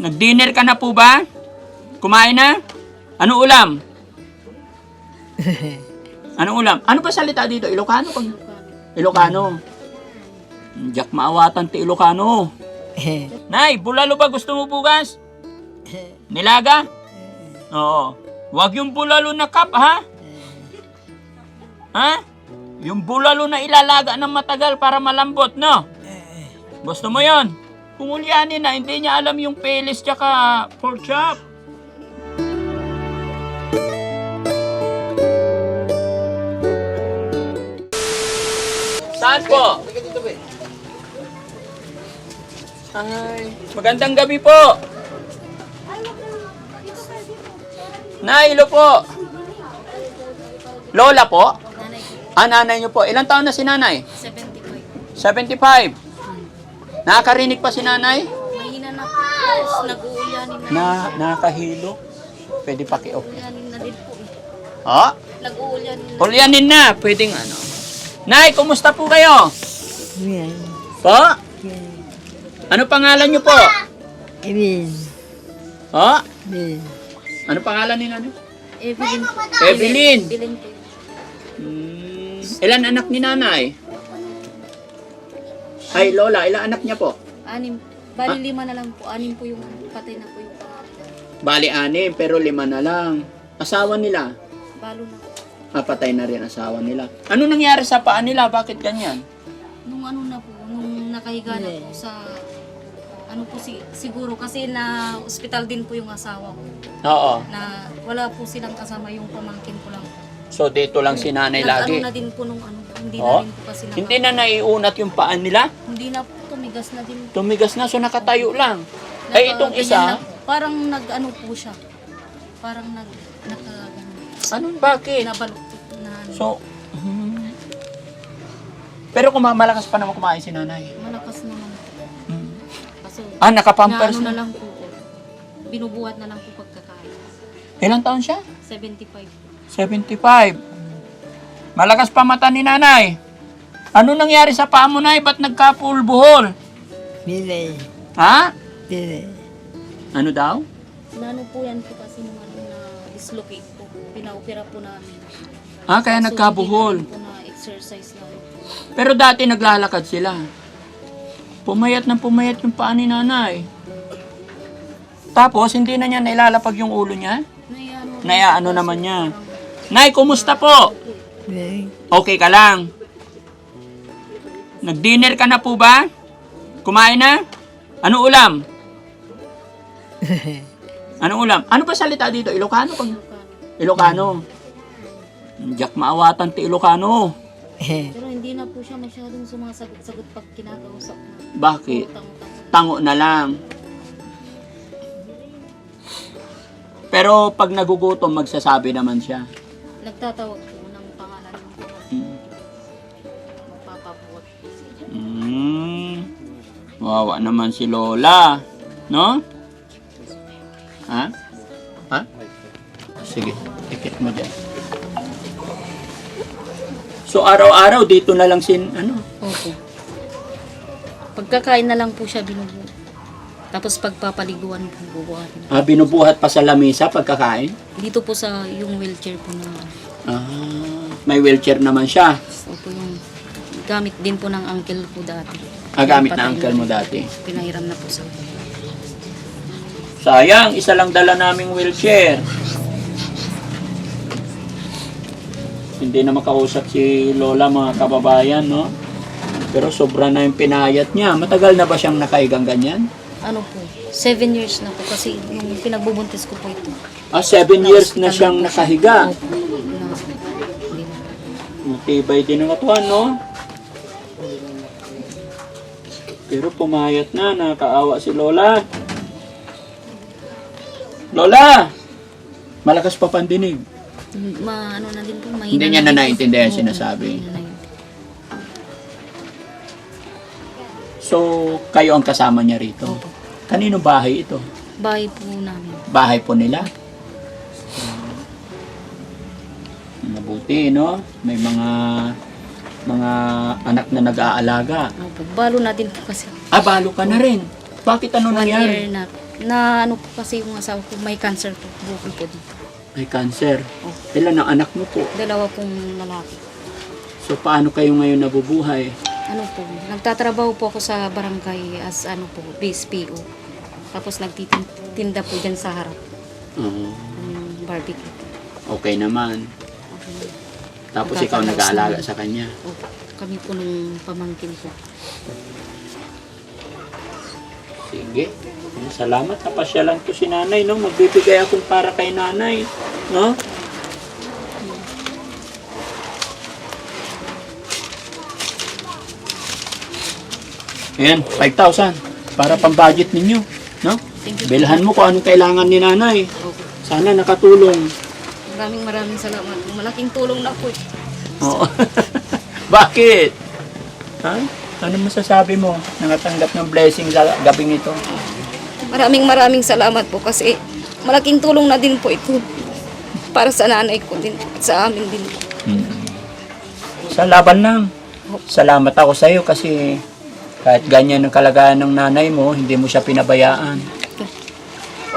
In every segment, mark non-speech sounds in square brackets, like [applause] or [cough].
Nag-dinner ka na po ba? Kumain na? Ano ulam? [laughs] Ano ulam? Ano ba salita dito? Ilocano? Pag... Ilocano. Jack maawatan ti Ilocano. [laughs] Nay, bulalo ba gusto mo bukas? [laughs] Nilaga? Oo. Huwag yung bulalo na cup, ha? Ha? Yung bulalo na ilalaga ng matagal para malambot, no? Gusto mo yon? Kumulyanin na, hindi niya alam yung pelis tsaka pork chop. Saan po? Ay, magandang gabi po. Nailo po. Lola po? Ah, nanay niyo po. Ilang taon na si nanay? 75. 75. Nakakarinig pa si nanay? Mahina na po. Tapos nag-uulyanin na. Na, nakahilo. Pwede paki-off. Nag-uulyanin na din po eh. Oh, Nag-uulyanin na. ulyanin na. Pwedeng ano. Nay, kumusta po kayo? Yan. Po? Yan. Ano pangalan niyo po? Evelyn. Oh? Evelyn. Ano pangalan ni nanay? Evelyn. Evelyn. Evelyn. Hmm, ilan anak ni nanay? Ay, Lola, ilan anak niya po? Anim. Bali lima na lang po. Anim po yung patay na po yung pangalan. Bali, anim, pero lima na lang. Asawa nila? Balo na. Ah, patay na rin asawa nila. Ano nangyari sa paa nila? Bakit ganyan? Nung ano na po, nung nakahiga na po sa ano po si siguro kasi na ospital din po yung asawa ko Oo. na wala po silang kasama yung pamangkin ko lang. So, dito lang si nanay lagi. Nag-ano na din po nung ano, hindi Oh? na rin po kasi Hindi na naiunat yung paa nila? Hindi na po, tumigas na din. Tumigas na, so nakatayo lang. Ay, itong Naka- isa, na- parang nag-ano po siya. Parang nag, naka, ano, bakit? nabaluktot na ano. So, hmm. pero kung malakas pa naman kumain si nanay. malakas naman. Hmm. Kaso, Ah, nakapampers na, ano na na. lang po. Binubuhat na lang po pagkakain. Ilang taon siya? 75. 75. Malakas pa mata ni nanay. Ano nangyari sa paa mo, nay? Ba't nagkapulbuhol? Bilay. Ha? Bilay. Ano daw? Na ano po yan po kasi nung ano na dislocate po. Pinaopera po namin. Ah, kaya So, nagkabuhol. po na exercise na. Pero dati naglalakad sila. Pumayat ng pumayat yung paa ni nanay. Tapos, hindi na niya nailalapag yung ulo niya? Naiano, Naiaano naman niya. Nay, kumusta po? Bilay. Okay ka lang? Nag-dinner ka na po ba? Kumain na? Ano ulam? [laughs] Ano ulam? Ano ba salita dito? Ilocano? Pag... Ilocano. Jack maawatan ti Ilocano. [laughs] Pero hindi na po siya masyadong sumasagot-sagot pag kinakausap na. Bakit? Tango na lang. Pero pag nagugutom, magsasabi naman siya. Nagtatawag Mm. Wawa naman si Lola. No? Ha? Ha? Sige, tikit mo dyan. So araw-araw dito na lang sin ano? Opo. Pagkakain na lang po siya binubuo. Tapos pagpapaliguan po bubuhatin. Ah, binubuhat pa sa lamesa pagkakain? Dito po sa yung wheelchair po na Ah, may wheelchair naman siya. opo yung gamit din po ng uncle ko dati. Ah, gamit na uncle mo dati. Pinahiram na po sa Sayang, isa lang dala naming wheelchair. Hindi na makausap si Lola mga kababayan, no? Pero sobra na yung pinayat niya. Matagal na ba siyang nakaigang ganyan? ano po, seven years na po kasi nung pinagbubuntis ko po ito. Ah, seven years na siyang nakahiga. Opo. Na, hindi na. Matibay din ang katuan, no? Pero pumayat na, nakakaawa si Lola. Lola! Malakas pa pandinig. Ma, ano na din po, mahina Hindi niya na naiintindihan Opo, sinasabi. na. So, kayo ang kasama niya rito. Opo. Kanino bahay ito? Bahay po namin. Bahay po nila? Mabuti, no? May mga mga anak na nag-aalaga. Opo. Balo na din po kasi. Ah, balo ka na rin. Bakit ano One year na. Na ano po kasi yung asawa ko, may cancer po. Bukol po dito. May cancer. Oh. Ilan ang anak mo po? Dalawa pong lalaki. So, paano kayo ngayon nabubuhay? Ano po, nagtatrabaho po ako sa barangay as ano po, BSPO. Tapos nagtitinda po dyan sa harap Oo. ng barbecue. okay naman. Okay. Tapos ikaw nag-aalaga sa kanya. Opo, kami po nung pamangkin ko. Sige. Salamat. Napasyalan ko si nanay, no? Magbibigay akong para kay nanay. No? Ayan, 5,000. Para pang-budget ninyo. No? Thank you. Bilhan mo kung anong kailangan ni nanay. Sana nakatulong. Maraming maraming salamat. Malaking tulong na po. Oo. [laughs] Bakit? Ha? Ano masasabi mo? Nangatanggap ng blessing sa gabing ito? Maraming maraming salamat po kasi malaking tulong na din po ito para sa nanay ko din at sa amin din po. Sa laban lang. Salamat ako sa iyo kasi kahit ganyan ang kalagayan ng nanay mo, hindi mo siya pinabayaan.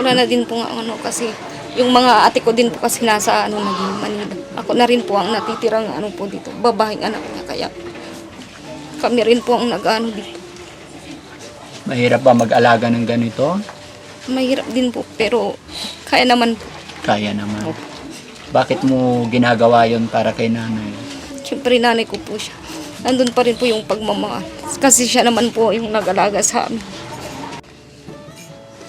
Wala na din po nga ano kasi yung mga ate ko din po kasi nasa ano naging Manila. Ako na rin po ang natitirang ano po dito, babaeng anak niya kaya kami rin po ang nag-ano dito. Mahirap ba mag-alaga ng ganito? Mahirap din po pero kaya naman po. Kaya naman. Bakit mo ginagawa yon para kay nanay? Siyempre nanay ko po siya. Nandun pa rin po yung pagmamahal. Kasi siya naman po yung nag-alaga sa amin.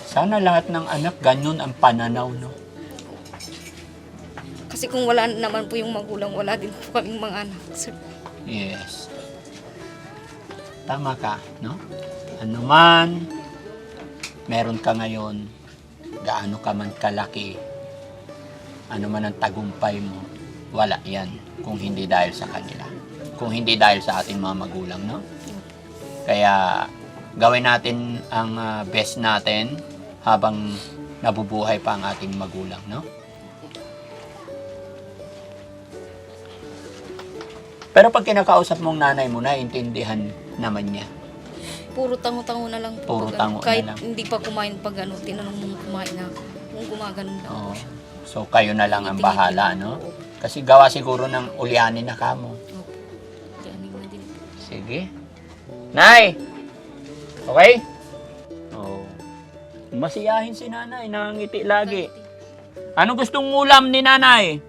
Sana lahat ng anak ganun ang pananaw, no? Kasi kung wala naman po yung magulang, wala din po kaming mga anak. sir. Yes. Tama ka, no? Ano man, meron ka ngayon, gaano ka man kalaki, ano man ang tagumpay mo, wala yan kung hindi dahil sa kanila. Kung hindi dahil sa ating mga magulang, no? Kaya gawin natin ang ah, best natin habang nabubuhay pa ang ating magulang, no? Pero pag kinakausap mong nanay mo, naiintindihan naman niya. Puro tango-tango na lang po. Puro pag ano. tango na Kahit lang. hindi pa kumain pag ano, tinanong mong kumain na kung gumaganon lang Oo. siya. So kayo na lang ang bahala, no? Kasi gawa siguro ng ulyanin na kamo. Opo. Tiyanin na din. Sige. Nay! Okay? Oh. Masiyahin si nanay, nangangiti lagi. Ano gustong ulam ni nanay?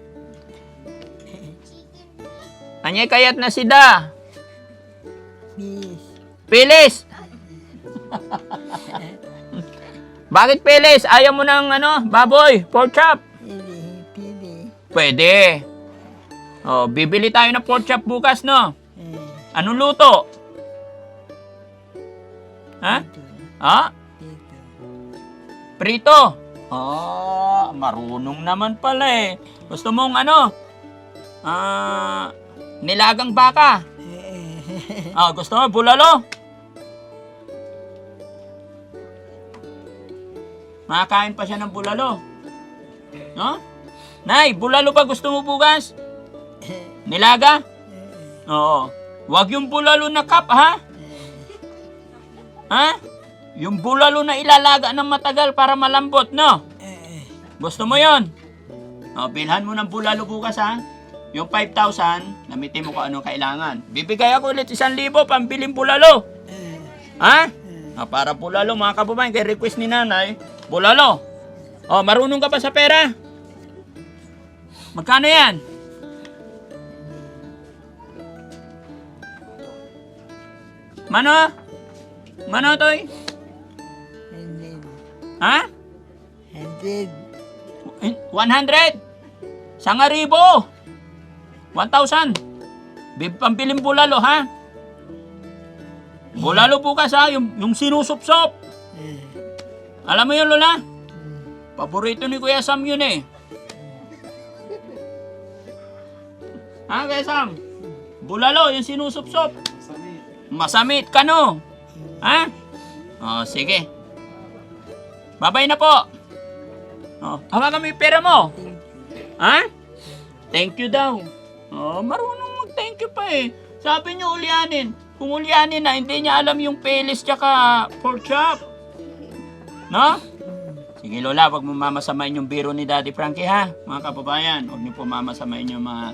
Anyay kayat na si Da. Please. Pilis! Bakit pilis? Ayaw mo ng ano, baboy, pork chop? Pwede. Oh, bibili tayo ng pork chop bukas, no? Eh. Anong luto? Ha? Ha? Ito. Prito. Ah, marunong naman pala eh. Gusto mong ano? Ah, nilagang baka. Eh. [laughs] Ah, gusto mo bulalo? Makakain pa siya ng bulalo. No? Nay, bulalo ba gusto mo bukas? Nilaga? Oo. Huwag yung bulalo na cup, ha? Ha? Yung bulalo na ilalaga ng matagal para malambot, no? Eh. Gusto mo yon? O, bilhan mo ng bulalo bukas, ha? Yung 5,000, namitin mo kung anong kailangan. Bibigay ako ulit 1,000 pambiling bulalo. Ha? Ah, para bulalo, mga kababayan, kay request ni nanay, bulalo. O, marunong ka ba sa pera? Magkano yan? Mano? Mano, Toy? Hundred. Ha? Hundred. 100? Sangaribo? 1,000? Bib pambiling bulalo, ha? Bulalo bukas, ha? Yung, yung sinusupsop. Eh. Alam mo yun, Lola? Paborito ni Kuya Sam yun, eh. Ha, Kuya Sam? Bulalo, yung sinusupsop. Masamit. Masamit, kano? Ha? Oh, sige. Babay na po. Oh, hawakan mo yung pera mo. Ha? Thank you daw. Oh, marunong mag-thank you pa eh. Sabi niyo ulyanin. Kung ulyanin na, hindi niya alam yung pelis tsaka pork chop. No? Sige Lola, wag mo mamasamain yung biro ni Daddy Frankie ha, mga kababayan. Wag niyo po mamasamain yung mga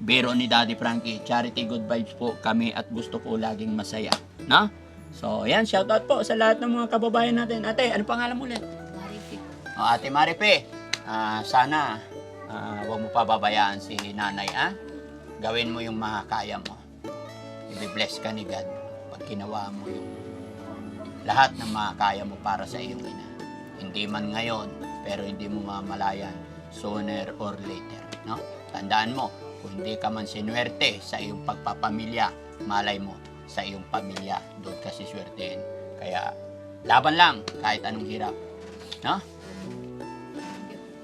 biro ni Daddy Frankie. Charity good vibes po kami at gusto ko laging masaya. No? So, yan, shoutout po sa lahat ng mga kababayan natin. Ate, ano pangalan mo ulit? O, Ate Maripe, ah, sana ah, wag mo pababayaan si nanay, ah. Gawin mo yung makakaya mo. I-bless ka ni God pag ginawa mo yung lahat ng makakaya mo para sa iyong ina. Hindi man ngayon, pero hindi mo mamalayan sooner or later. No? Tandaan mo, kung hindi ka man sinuwerte sa iyong pagpapamilya, malay mo sa iyong pamilya, doon ka siswertein. Kaya, laban lang kahit anong hirap. No?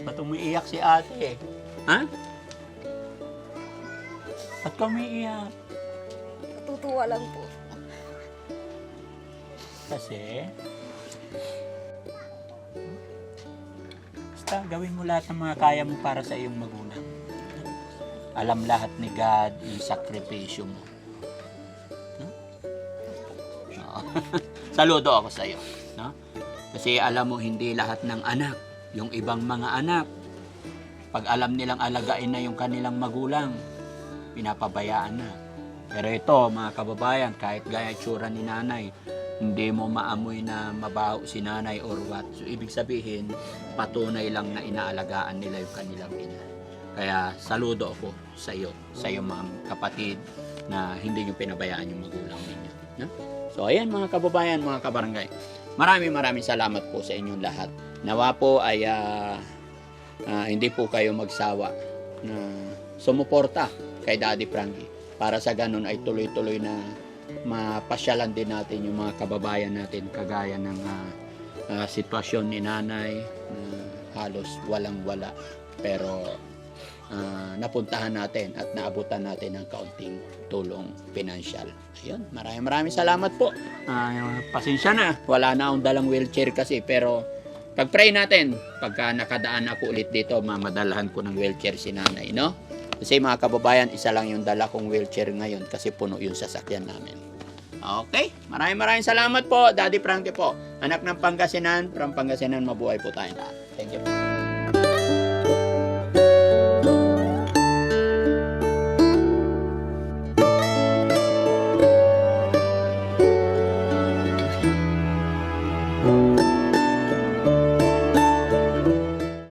Ba't umiiyak si ate? Ha? Ba't ka umiiyak? Natutuwa lang po. Kasi, basta gawin mo lahat ng mga kaya mo para sa iyong magulang. Alam lahat ni God yung sakripisyo mo. No? Oo. [laughs] Saludo ako sa iyo. No? Kasi alam mo, hindi lahat ng anak, yung ibang mga anak, pag alam nilang alagain na yung kanilang magulang, pinapabayaan na. Pero ito, mga kababayan, kahit gaya itsura ni nanay, hindi mo maamoy na mabaho si nanay or what. So, ibig sabihin, patunay lang na inaalagaan nila yung kanilang ina. Kaya, saludo ako sa iyo, sa iyo mga kapatid na hindi nyo pinabayaan yung magulang ninyo. No? So, ayan mga kababayan, mga kabarangay. Maraming maraming salamat po sa inyong lahat. Nawa po ay ah, ah, hindi po kayo magsawa na sumuporta kay Daddy Frankie para sa ganun ay tuloy-tuloy na mapasyalan din natin yung mga kababayan natin kagaya ng ah, ah, sitwasyon ni nanay na halos walang-wala pero ah, napuntahan natin at naabutan natin ng kaunting tulong pinansyal. Ayun, maraming maraming salamat po. Ah, pasensya na, wala na akong dalang wheelchair kasi pero pag-pray natin, pagka nakadaan ako ulit dito, mamadalahan ko ng wheelchair si nanay, no? Kasi mga kababayan, isa lang yung dala kong wheelchair ngayon kasi puno yung sasakyan namin. Okay, maraming maraming salamat po, Daddy Frankie po. Anak ng Pangasinan, from Pangasinan, mabuhay po tayo lahat. Thank you.